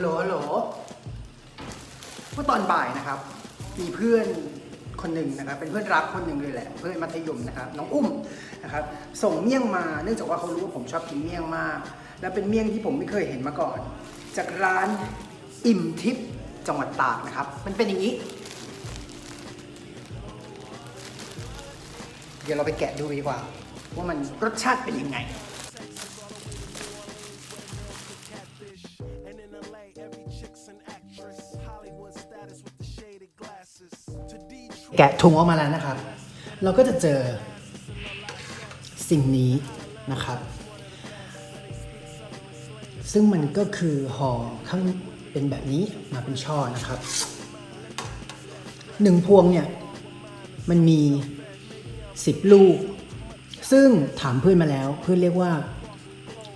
ฮัลโหลฮัลโหลเมื่อตอนบ่ายนะครับ มีเพื่อนคนหนึ่งนะครับ เป็นเพื่อนรักคนหนึ่งเลยแหละ เพื่อนมัธยมนะครับ น้องอุ้มนะครับ ส่งเมี่ยงมา เนื่องจากว่าเขารู้ว่าผมชอบกินเมี่ยงมาก และเป็นเมี่ยงที่ผมไม่เคยเห็นมาก่อน จากร้านอิ่มทิพย์จังหวัดตากนะครับ มันเป็นอย่างนี้ เดี๋ยวเราไปแกะดูดีกว่า ว่ามันรสชาติเป็นยังไง แกะถุงออกมาแล้วนะครับ เราก็จะเจอสิ่งนี้นะครับ ซึ่งมันก็คือห่อข้างเป็นแบบนี้มาเป็นช่อนะครับหนึ่งพวงเนี่ยมันมี 10 ลูก ซึ่งถามเพื่อนมาแล้วเพื่อนเรียกว่า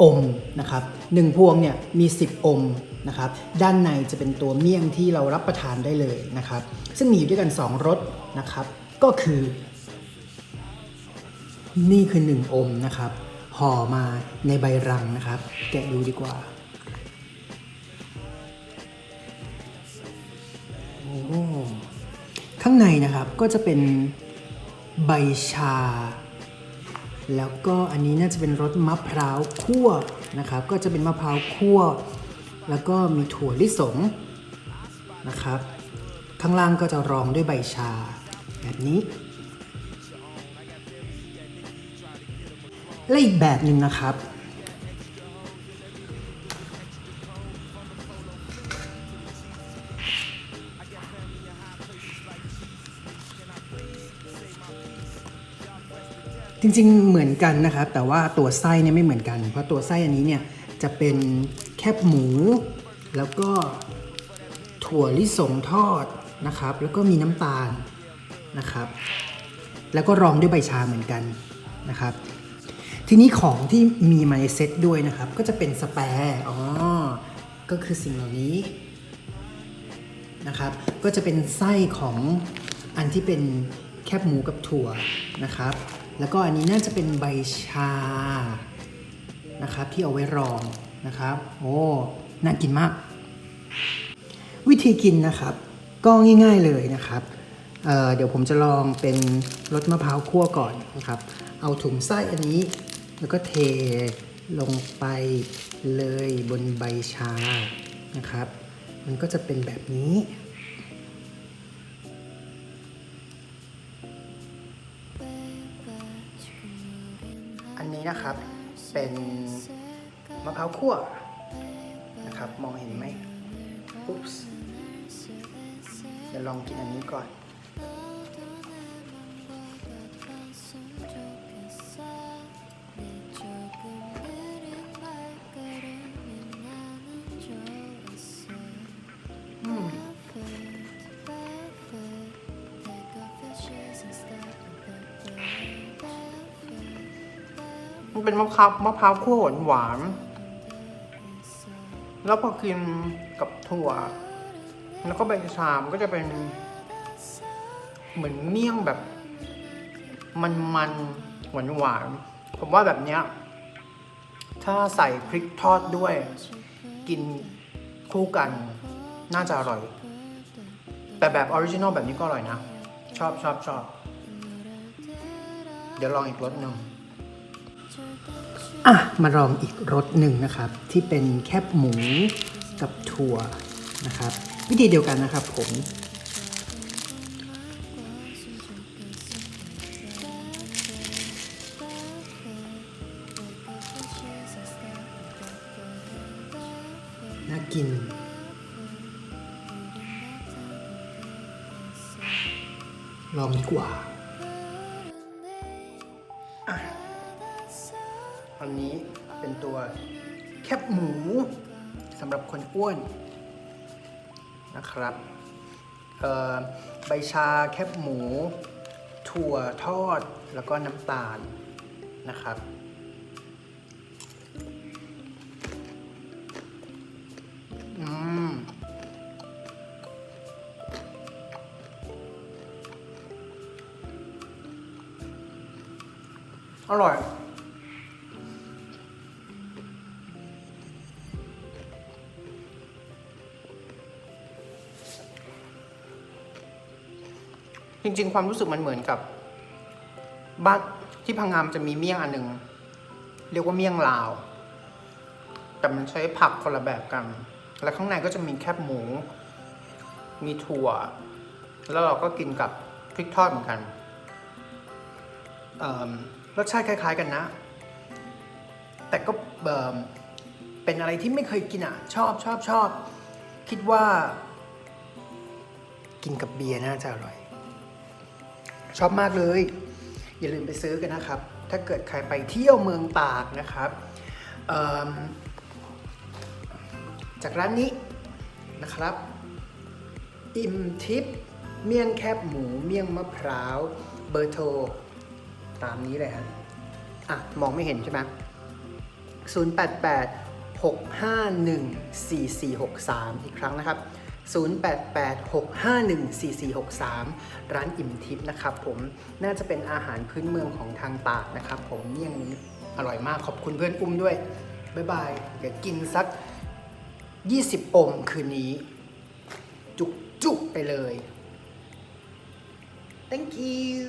อมนะครับหนึ่งพวงเนี่ยมี 10 อมนะครับด้านในจะเป็นตัวเมี่ยงที่เรารับประทานได้เลยนะครับ ซึ่งมีอยู่ด้วยกัน 2รสนะครับ ก็คือ นี่คือ 1 อมนะครับห่อมาในใบรังนะครับ แกะดูดีกว่าโอ้ข้างในนะครับก็จะเป็นใบชา แล้วก็อันนี้น่าจะเป็นรสมะพร้าวคั่วนะครับ ก็จะเป็นมะพร้าวคั่ว แล้วก็มีถั่วลิสงนะครับ ข้างล่างก็จะรองด้วยใบชา แบบนี้ และอีกแบบหนึ่งนะครับ จริงๆเหมือนกันนะครับ แต่ว่าตัวไส้เนี่ยไม่เหมือนกัน เพราะตัวไส้อันนี้เนี่ยจะเป็นแคบหมู แล้วก็ถั่วลิสงทอดนะครับ แล้วก็มีน้ำตาลนะครับ แล้วก็รองด้วยใบชาเหมือนกันนะครับ ทีนี้ของที่มีมาในเซตด้วยนะครับ ก็จะเป็นสแปร์อ๋อก็คือสิ่งเหล่านี้นะครับ ก็จะเป็นไส้ของอันที่เป็นแคบหมูกับถั่วนะครับ แล้วก็อันนี้น่าจะเป็นใบชานะครับที่เอาไว้รองนะครับ โอ้น่ากินมาก วิธีกินนะครับ ก็ง่ายๆเลยนะครับเเดี๋ยวผมจะลองเป็นรสมะพร้าวคั่วก่อนนะครับ เอาถุงไส้อันนี้ แล้วก็เทลงไปเลยบนใบชานะครับ มันก็จะเป็นแบบนี้ นนี้นะครับ เป็นมะพร้าวคั่วนะครับ มองเห็นไหมอุ๊บส์เดี๋ยวลองกินอันนี้ก่อน มันเป็นมะพร้าวมะพร้าวคั่วหวานหวาน แล้วพอกินกับถั่ว แล้วก็ใบชามนก็จะเป็น เหมือนเมี่ยงแบบ มันมันหวานหวานๆผมว่าแบบเนี้ย ถ้าใส่พริกทอดด้วย กินคู่กัน น่าจะอร่อย แต่แบบออริจินอลแบบนี้ก็อร่อยนะ ชอบชอบชอบ เดี๋ยวลองอีกรสหนึ่ง อะมาลองอีกรสหนึ่งนะครับ ที่เป็นแคบหมูกับถั่วนะครับ วิธีเดียวกันนะครับผมน่ากิน ลองดีกว่า อันนี้เป็นตัวแคบหมูสำหรับคนอ้วนนะครับใบชาแคบหมู ถั่วทอดแล้วก็น้ำตาลนะครับอืมอร่อย จริง ๆ ความรู้สึกมันเหมือนกับ บ้านที่พังงามจะมีเมี่ยงอันหนึ่งเรียกว่าเมี่ยงลาว แต่มันใช้ผักคนละแบบกัน และข้างในก็จะมีแคบหมู มีถั่ว แล้วเราก็กินกับพริกทอดเหมือนกันรสชาติคล้าย ๆ กันนะ แต่ก็เเป็นอะไรที่ไม่เคยกินอะ ชอบชอบชอบ คิดว่า กินกับเบียร์น่าจะอร่อย ชอบมากเลย อย่าลืมไปซื้อกันนะครับ ถ้าเกิดใครไปเที่ยวเมืองตากนะครับ จากร้านนี้นะครับ อิ่มทิพย์เมี่ยงแคบหมูเมี่ยงมะพร้าวเบอร์โทรตามนี้เลยฮะอะ มองไม่เห็นใช่ไหม088 651 4463 อีกครั้งนะครับ 088 651 4463 ร้านอิ่มทิพย์นะครับผมน่าจะเป็นอาหารพื้นเมืองของทางตากนะครับ ผมเมี่ยงนี้อร่อยมากขอบคุณเพื่อนอุ้มด้วยบ๊ายบายเดี๋ยวกินสัก 20 อมคืนนี้ จุกจุกไปเลย thank you